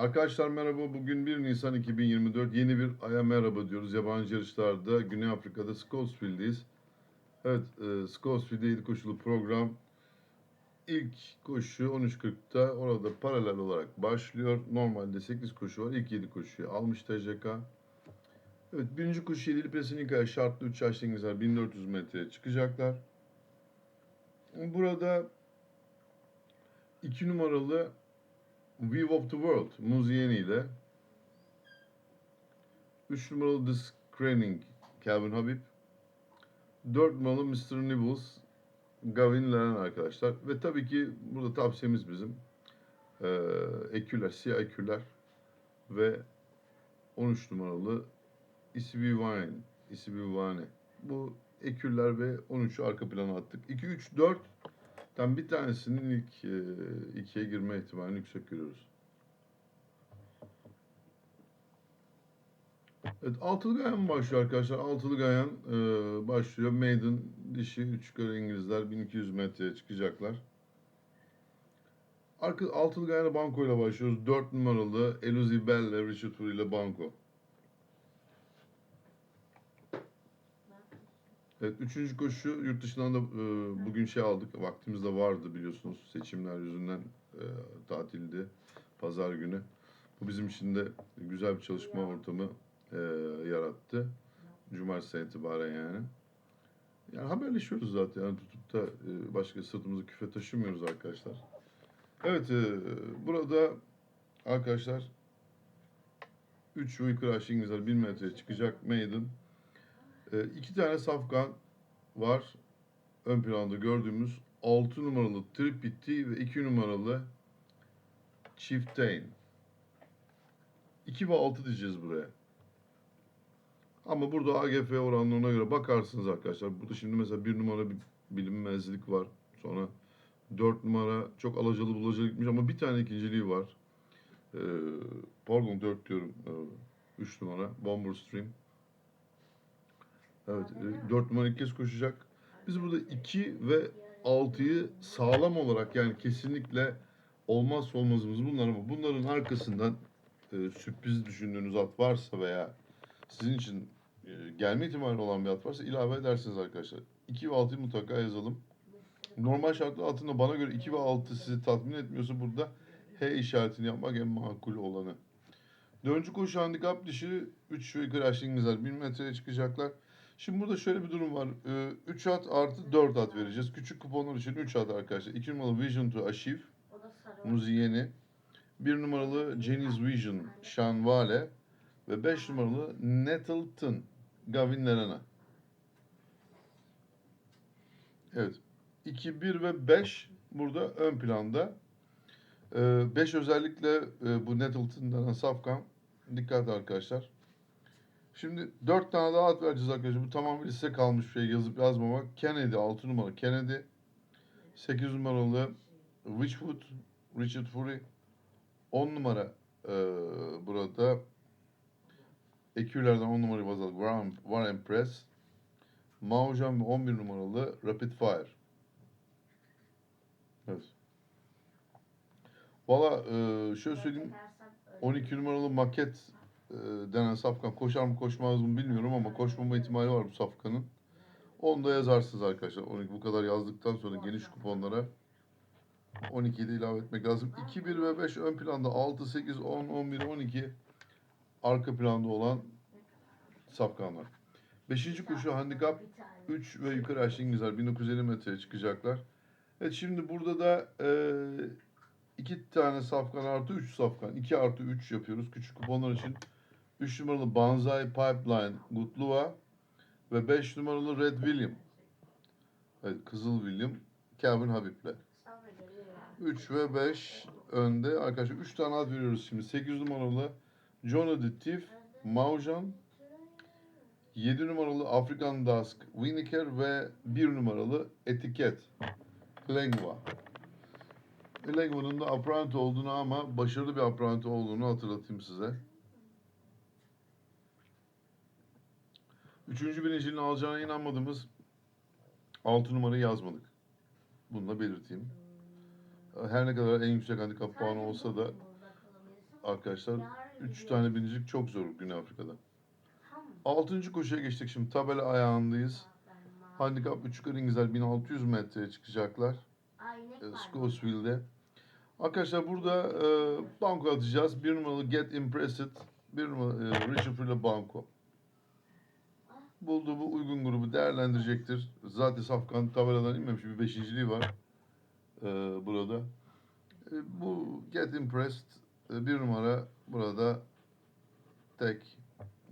Arkadaşlar merhaba. Bugün 1 Nisan 2024. Yeni bir Ay'a merhaba diyoruz. Yabancı yarışlarda Güney Afrika'da Scottsville'deyiz. Evet, e, Scottsville'de 7 koşulu program. İlk koşu 13.40'da orada paralel olarak başlıyor. Normalde 8 koşu var. İlk 7 koşuyu almış TCK. Evet, birinci koşu 7'li presin ilk ayağı şartlı 3 yaşlı İngilizler 1400 metreye çıkacaklar. Burada 2 numaralı View of the World Muzieni ile 3 numaralı The Screening Calvin Habib. 4 numaralı Mr. Nibbles Gavin Leren arkadaşlar. Ve tabii ki burada tavsiyemiz bizim ee, eküler, siyah eküler ve 13 numaralı Isibi Wine Isibi Wine bu eküller ve 13'ü arka plana attık. 2, 3, 4 Tam bir tanesinin ilk e, ikiye girme ihtimalini yüksek görüyoruz. Evet, altılı gayan başlıyor arkadaşlar. Altılı gayan e, başlıyor. Maiden dişi 3 göre İngilizler 1200 metreye çıkacaklar. Arka, altılı gayana banko ile başlıyoruz. 4 numaralı Eluzi Bell ile Richard Fur ile banko. Evet, üçüncü koşu yurt dışından da e, bugün şey aldık. Vaktimiz de vardı biliyorsunuz. Seçimler yüzünden e, tatildi. Pazar günü. Bu bizim için de güzel bir çalışma ortamı e, yarattı. Cumartesi itibaren yani. Yani haberleşiyoruz zaten. Yani tutup da e, başka sırtımızı küfe taşımıyoruz arkadaşlar. Evet, e, burada arkadaşlar 3 ve yukarı aşağı İngilizler 1 metreye çıkacak maiden. E, iki tane safkan var. Ön planda gördüğümüz 6 numaralı Tripiti ve 2 numaralı Chieftain. 2 ve 6 diyeceğiz buraya. Ama burada AGF oranlarına göre bakarsınız arkadaşlar. Burada şimdi mesela 1 numara bir bilinmezlik var. Sonra 4 numara çok alacalı bulacalı gitmiş ama bir tane ikinciliği var. Ee, pardon 4 diyorum. 3 numara Bomber Stream. Evet, 4 numara ilk kez koşacak. Biz burada 2 ve 6'yı sağlam olarak yani kesinlikle olmazsa olmazımız bunlar ama bunların arkasından e, sürpriz düşündüğünüz at varsa veya sizin için e, gelme ihtimali olan bir at varsa ilave edersiniz arkadaşlar. 2 ve 6'yı mutlaka yazalım. Normal şartlar altında bana göre 2 ve 6 sizi tatmin etmiyorsa burada H işaretini yapmak en makul olanı. Dördüncü koşu handikap dışı 3 ve yukarı aşağı İngilizler 1000 metreye çıkacaklar. Şimdi burada şöyle bir durum var. 3 at artı 4 at vereceğiz. Küçük kuponlar için 3 at arkadaşlar. 2 numaralı Vision to Achieve. Sarı. Muziyeni. 1 numaralı Jenny's Vision Sean Vale. Ve 5 numaralı Nettleton Gavin Lerena. Evet. 2, 1 ve 5 burada ön planda. 5 özellikle e, bu Nettleton denen safkan. Dikkat arkadaşlar. Şimdi 4 tane daha at vereceğiz arkadaşlar. Bu tamamıyla size kalmış bir şey yazıp yazmamak. Kennedy 6 numara Kennedy. 8 numaralı Witchwood Richard Fury. 10 numara e, burada Ekülerden 10 numara baz aldık. Warren, Warren Press. Maujan ve 11 numaralı Rapid Fire. Evet. Valla e, şöyle söyleyeyim. 12 numaralı maket e, denen safkan koşar mı koşmaz mı bilmiyorum ama koşmama ihtimali var bu safkanın. Onu da yazarsınız arkadaşlar. 12 bu kadar yazdıktan sonra geniş kuponlara 12'yi de ilave etmek lazım. 2, 1 ve 5 ön planda 6, 8, 10, 11, 12 arka planda olan safkanlar. Beşinci koşu handikap 3 ve yukarı aşağı İngilizler 1950 metreye çıkacaklar. Evet şimdi burada da e, iki tane safkan artı 3 safkan. 2 artı 3 yapıyoruz küçük kuponlar için. 3 numaralı Banzai Pipeline Gutluva ve 5 numaralı Red William. Evet, Kızıl William Calvin Habib'le. 3 ve 5 önde. Arkadaşlar 3 tane ad veriyoruz şimdi. 8 numaralı John Thief, Maujan. 7 numaralı African Dusk, Winiker ve 1 numaralı Etiket, Lengva. Lengva'nın da apprenti olduğunu ama başarılı bir apprenti olduğunu hatırlatayım size. Üçüncü birinciliğini alacağına inanmadığımız 6 numarayı yazmadık. Bunu da belirteyim. Her ne kadar en yüksek handikap puanı olsa da arkadaşlar 3 tane binicilik çok zor Güney Afrika'da. 6. koşuya geçtik şimdi tabela ayağındayız. Handikap 3 yukarı İngilizler 1600 metreye çıkacaklar. e, Scottsville'de. Arkadaşlar burada e, banko atacağız. Bir numaralı Get Impressed. Bir numaralı e, Richard Free'le banko. Bulduğu bu uygun grubu değerlendirecektir. Zaten Safkan tabeladan inmemiş bir beşinciliği var e, burada. E, bu Get Impressed e, bir numara burada tek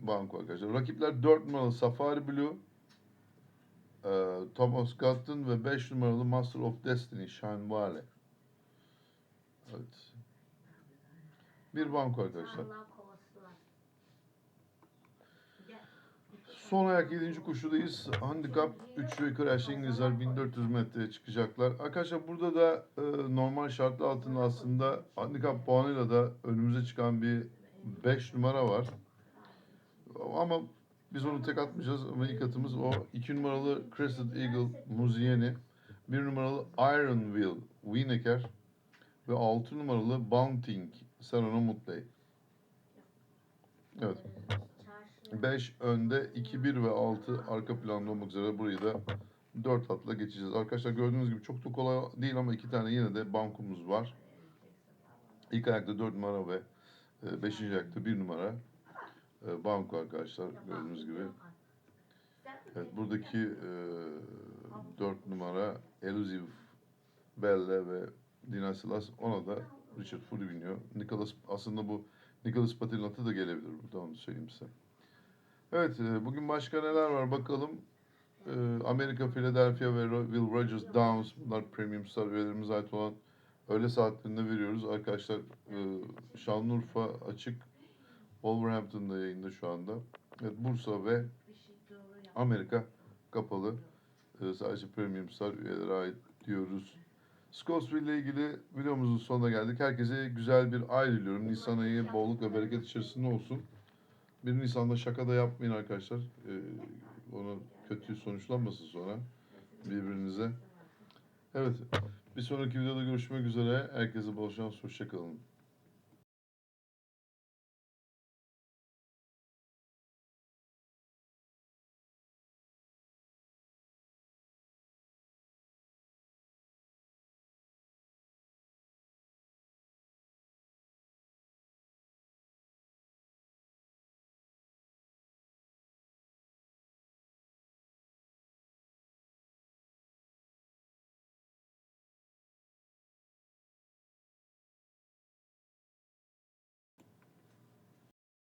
banko arkadaşlar. Rakipler 4 numaralı Safari Blue, e, Thomas Gutton ve 5 numaralı Master of Destiny Shine Valley. Evet. Bir banko arkadaşlar. Son ayak 7. koşudayız. Handikap 3 ve yukarı aşağı İngilizler 1400 metreye çıkacaklar. Arkadaşlar burada da e, normal şartlar altında aslında handikap puanıyla da önümüze çıkan bir 5 numara var. Ama biz onu tek atmayacağız ama ilk atımız o. 2 numaralı Crested Eagle Muzieni. 1 numaralı Iron Will Wienecker ve 6 numaralı Bounting Serena Mutley. Evet. 5 önde, 2, 1 ve 6 arka planda olmak üzere burayı da 4 atla geçeceğiz. Arkadaşlar gördüğünüz gibi çok da kolay değil ama iki tane yine de bankumuz var. İlk ayakta 4 numara ve 5. ayakta 1 numara e, banko arkadaşlar gördüğünüz gibi. Evet, buradaki e, 4 numara Elusive Belle ve Dina Silas ona da Richard Fury biniyor. Nicholas aslında bu Nicholas Patil'in atı da gelebilir burada onu söyleyeyim size. Evet, e, bugün başka neler var bakalım. E, Amerika, Philadelphia ve Will Rogers Downs bunlar Premium Star üyelerimize ait olan öğle saatlerinde veriyoruz. Arkadaşlar e, Şanlıurfa açık Wolverhampton'da yayında şu anda. Evet, Bursa ve Amerika kapalı. Sadece Premium Star üyelere ait diyoruz. Scottsville ile ilgili videomuzun sonuna geldik. Herkese güzel bir ay diliyorum. Nisan ayı bolluk ve bereket içerisinde olsun. 1 Nisan'da şaka da yapmayın arkadaşlar. Ee, onu kötü sonuçlanmasın sonra birbirinize. Evet. Bir sonraki videoda görüşmek üzere. Herkese bol şans. Hoşçakalın.